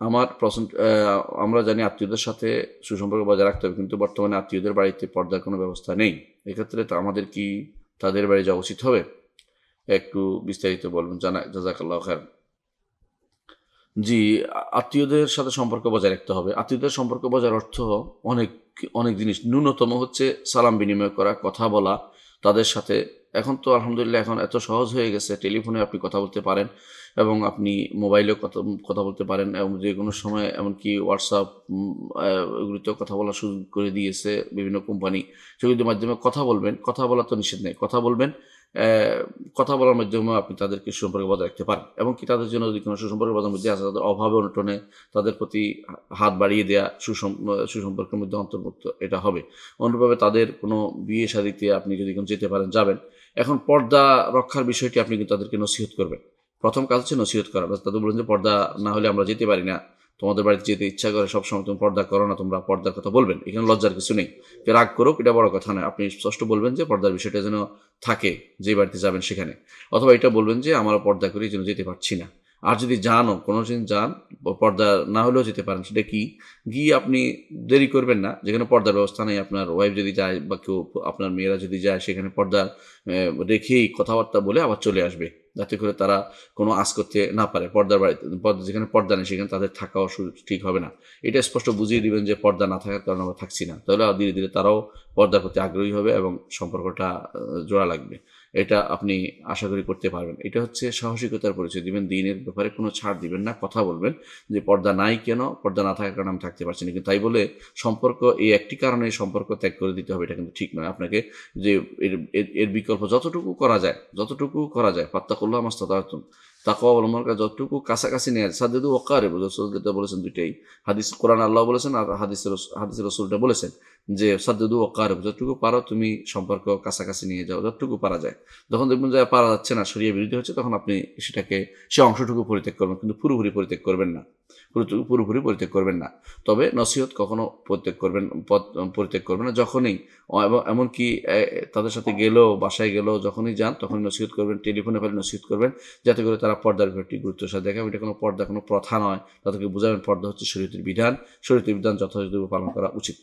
আমার প্রশ্ন আমরা জানি আত্মীয়দের সাথে সুসম্পর্ক বজায় রাখতে হবে, কিন্তু বর্তমানে আত্মীয়দের বাড়িতে পর্দার কোনো ব্যবস্থা নেই। এক্ষেত্রে তো আমাদের কি তাদের বাড়ি যাওয়া উচিত হবে? একটু বিস্তারিত বলবেন জানা, জাজাকাল্লাহ খার জি, আত্মীয়দের সাথে সম্পর্ক বজায় রাখতে হবে। আত্মীয়দের সম্পর্ক বজায় অর্থ অনেক অনেক জিনিস। ন্যূনতম হচ্ছে সালাম বিনিময় করা, কথা বলা, তাদের সাথে এখন তো আলহামদুলিল্লাহ এখন এত সহজ হয়ে গেছে, টেলিফোনে আপনি কথা বলতে পারেন এবং আপনি মোবাইলেও কথা কথা বলতে পারেন এবং যে কোনো সময় এমনকি হোয়াটসঅ্যাপ এগুলিতেও কথা বলা শুরু করে দিয়েছে বিভিন্ন কোম্পানি সেগুলির মাধ্যমে কথা বলবেন, কথা বলা তো নিষেধ নেই, কথা বলবেন কথা বলার মাধ্যমে আপনি তাদেরকে সুসম্পর্ক বজায় রাখতে পারেন। এবং কি তাদের জন্য যদি কোনো সুসম্পর্ক বজায় মধ্যে আছে, তাদের অভাবে অনুটনে তাদের প্রতি হাত বাড়িয়ে দেওয়া সুসম, সুসম্পর্কের মধ্যে অন্তর্ভুক্ত এটা হবে। অনুরূপভাবে তাদের কোনো বিয়ে শাদিতে আপনি যদি কোনো যেতে পারেন, যাবেন, এখন পর্দা রক্ষার বিষয়টি আপনি কিন্তু তাদেরকে নসিহত করবেন। প্রথম কাজ হচ্ছে নসিহত করা। তাদের বলেন যে পর্দা না হলে আমরা যেতে পারি না। তোমাদের বাড়িতে যেতে ইচ্ছা করে সবসময় তুমি পর্দা করো না, তোমরা পর্দার কথা বলবেন। এখানে লজ্জার কিছু নেই। রাগ করুক, এটা বড় কথা নয়। আপনি স্পষ্ট বলবেন যে পর্দার বিষয়টা যেন থাকে, যে বাড়িতে যাবেন সেখানে। অথবা এটা বলবেন যে আমরা পর্দা করি যেন যেতে পারছি না। আর যদি যানও কোনো দিন যান, পর্দা না হলেও যেতে পারেন, সেটা কি? গিয়ে আপনি দেরি করবেন না। যেখানে পর্দার ব্যবস্থা নেই, আপনার ওয়াইফ যদি যায় বা কেউ, আপনার মেয়েরা যদি যায়, সেখানে পর্দা রেখেই কথাবার্তা বলে আবার চলে আসবে। যাতে করে তারা কোনো আজ করতে না পারে। পর্দার বাড়িতে পর্দা যেখানে পর্দা নেই, সেখানে তাদের থাকাও ঠিক হবে না। এটা স্পষ্ট বুঝিয়ে দিবেন যে পর্দা না থাকার কারণে আমরা থাকছি না। তাহলে ধীরে ধীরে তারাও পর্দার প্রতি আগ্রহী হবে এবং সম্পর্কটা জোড়া লাগবে। এটা আপনি আশা করি করতে পারবেন। এটা হচ্ছে সাহসিকতার পরিচয়। দিবেন দিনের ব্যাপারে কোনো ছাড় দিবেন না, কথা বলবেন যে পর্দা নাই কেন, পর্দা না থাকার কারণে আমি থাকতে পারছি না। কিন্তু তাই বলে সম্পর্ক, এই একটি কারণে সম্পর্ক ত্যাগ করে দিতে হবে, এটা কিন্তু ঠিক নয়। আপনাকে যে এর, এর- বিকল্প যতটুকু করা যায়, যতটুকু করা যায় পাত্তাকুল্লাহ মাস্তাতুম তাকওয়া অবলম্বন করা যতটুকু কাছাকাছি নেয় সাদ্দু ওকারে রসুল যেটা বলেছেন দুইটাই। হাদিস কোরআন আল্লাহ বলেছেন আর হাদিস হাদিস রসুলটা বলেছেন যে সাদ্দু ওকারে, যতটুকু পারো তুমি সম্পর্ক কাছাকাছি নিয়ে যাও, যতটুকু পারা যায়। যখন দেখবেন যে পারা যাচ্ছে না সরিয়ে বিরোধী হচ্ছে, তখন আপনি সেটাকে, সে অংশটুকু পরিত্যাগ করবেন, কিন্তু পুরোপুরি পরিত্যাগ করবেন না। পুরো- পুরোপুরি পরিত্যাগ করবেন না। তবে নসিহত কখনো পরিত্যাগ করবেন পরিত্যাগ করবেন না। যখনই এমনকি তাদের সাথে গেলেও, বাসায় গেলেও যখনই যান, তখনই নসিহত করবেন, টেলিফোনে ফেলে নসিহত করবেন, যাতে করে তারা পর্দার ব্যাপারটি গুরুত্ব সাথে দেখেন এটা কোনো পর্দা, কোনো প্রথা নয়। তাদেরকে বোঝাবেন, পর্দা হচ্ছে শরীরের বিধান। শরীয়তের বিধান যথাযথভাবে পালন করা উচিত।